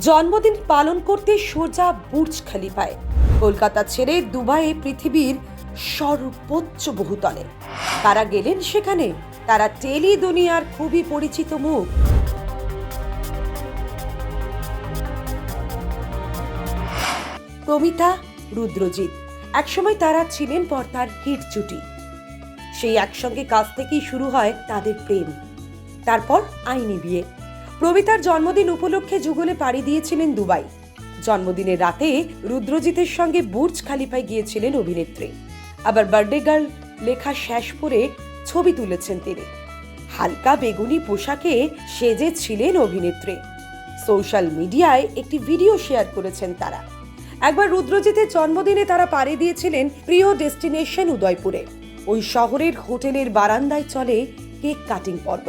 জন্মদিন পালন করতে সোজা বুর্জ খালিফায়। কলকাতা ছেড়ে দুবাইয়ে পৃথিবীর সর্বোচ্চ বহুতলে। তারা গেলেন সেখানে। তারা টেলি দুনিয়ার খুবই পরিচিত মুখ। প্রমিতা, রুদ্রজিৎ। একসময় তারা ছিলেন পর্দার হিট জুটি সেই একসঙ্গে কাজ থেকেই শুরু হয় তাদের প্রেম। তারপর আইনি বিয়ে। প্রমিতার জন্মদিন উপলক্ষে যুগলে পাড়ি দিয়েছিলেন দুবাই। জন্মদিনের রাতে রুদ্রজিতের সঙ্গে বুর্জ খালিফায় গিয়েছিলেন অভিনেত্রী। আবার বার্থডে গার্ল লেখা শেষ করে ছবি তুলেছেন তিনি। হালকা বেগুনি পোশাকে সেজে ছিলেন অভিনেত্রী। সোশ্যাল মিডিয়ায় একটি ভিডিও শেয়ার করেছেন তারা। একবার রুদ্রজিতের জন্মদিনে তারা পাড়ি দিয়েছিলেন প্রিয় ডেস্টিনেশন উদয়পুরে। ওই শহরের হোটেলের বারান্দায় চলে কেক কাটিং পর্ব।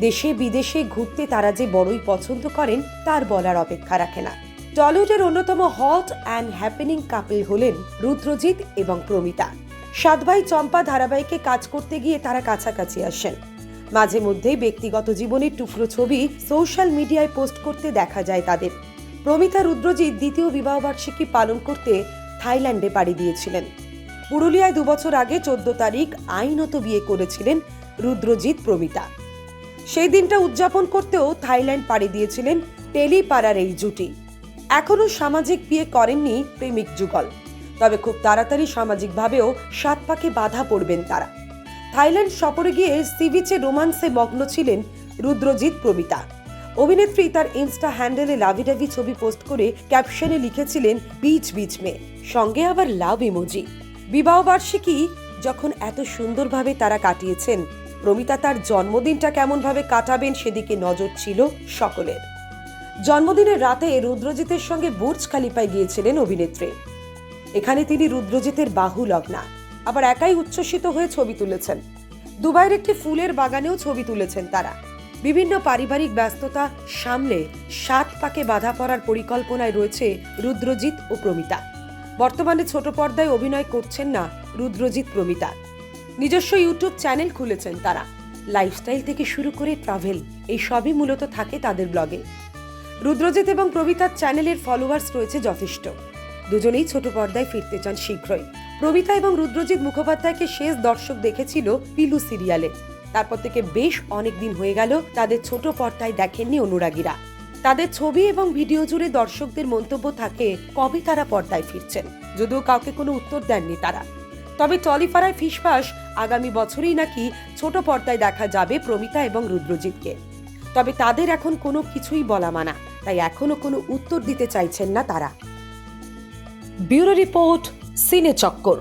দেশে বিদেশে ঘুরতে তারা যে বড়ই পছন্দ করেন, তার বলার অপেক্ষা রাখে না। টলিউডের অন্যতম হট অ্যান্ড হ্যাপেনিং কাপল হলেন রুদ্রজিৎ এবং প্রমিতা। সাত ভাই চম্পা ধারাবাহিকে কাজ করতে গিয়ে তারা কাছাকাছি আসেন। মাঝে মধ্যেই ব্যক্তিগত জীবনের টুকরো ছবি সোশ্যাল মিডিয়ায় পোস্ট করতে দেখা যায় তাদের। প্রমিতা রুদ্রজিৎ দ্বিতীয় বিবাহবার্ষিকী পালন করতে থাইল্যান্ডে পাড়ি দিয়েছিলেন। পুরুলিয়ায় দুবছর আগে চোদ্দ তারিখ আইনত বিয়ে করেছিলেন রুদ্রজিৎ, প্রমিতা। সেই দিনটা উদযাপন করতেও থাইল্যান্ড পাড়ি দিয়েছিলেন টেলিপাড়ার এই জুটি। এখনও সামাজিক বিয়ে করেননি প্রেমিক যুগল। তবে খুব তাড়াতাড়ি সামাজিকভাবেও সাত পাকে বাধা পড়বেন তারা। থাইল্যান্ড সফরে গিয়ে সিবিচে রোমান্সে মগ্ন ছিলেন রুদ্রজিৎ প্রমিতা। অভিনেত্রী তার ইনস্টা হ্যান্ডেলে লাভিডাভি ছবি পোস্ট করে ক্যাপশনে লিখেছিলেন, বিচ বিচ, মে। সঙ্গে আবার লাভ ইমোজি। বিবাহবার্ষিকী যখন এত সুন্দরভাবে তারা কাটিয়েছেন প্রমিতা তার জন্মদিনটা কেমনভাবে কাটাবেন সেদিকে নজর ছিল সকলের। জন্মদিনের রাতে রুদ্রজিতের সঙ্গে বুর্জ খালিফায় গিয়েছিলেন অভিনেত্রী। এখানে তিনি রুদ্রজিতের বাহু লগ্না, আবার একাই উচ্ছ্বসিত হয়ে ছবি তুলেছেন। দুবাইয়ের একটি ফুলের বাগানেও ছবি তুলেছেন তারা। বিভিন্ন পারিবারিক ব্যস্ততা সামলে সাত পাকে বাধা পড়ার পরিকল্পনায় রয়েছে রুদ্রজিৎ ও প্রমিতা। বর্তমানে ছোট পর্দায় অভিনয় করছেন না রুদ্রজিৎ, প্রমিতা। নিজস্ব ইউটিউব চ্যানেল খুলেছেন তারা। লাইফস্টাইল থেকে শুরু করে ট্রাভেল, এই সবই মূলত থাকে তাদের ব্লগে। রুদ্রজিৎ এবং প্রবিতার চ্যানেলের ফলোয়ার্স রয়েছে যথেষ্ট। দুজনেই ছোট পর্দায় ফিরতে চান শীঘ্রই। প্রবিতা এবং রুদ্রজিৎ মুখোপাধ্যায়কে শেষ দর্শক দেখেছিল পিলু সিরিয়ালে। তারপর থেকে বেশ অনেক দিন হয়ে গেল তাদের ছোট পর্দায় দেখেননি অনুরাগীরা। তাদের ছবি এবং ভিডিও জুড়ে দর্শকদের মন্তব্য থাকে, কবে তারা পর্দায় ফিরছেন? যদিও কাউকে কোনো উত্তর দেননি তারা। তবে টলিপাড়ায় ফিসফাস আগামী বছরেই নাকি ছোট পর্দায় দেখা যাবে প্রমিতা এবং রুদ্রজিৎকে। তবে তাদের এখন কোনো কিছুই বলা মানা, তাই এখনও কোনো উত্তর দিতে চাইছেন না তারা। ব্যুরো রিপোর্ট, সিনে চক্কর।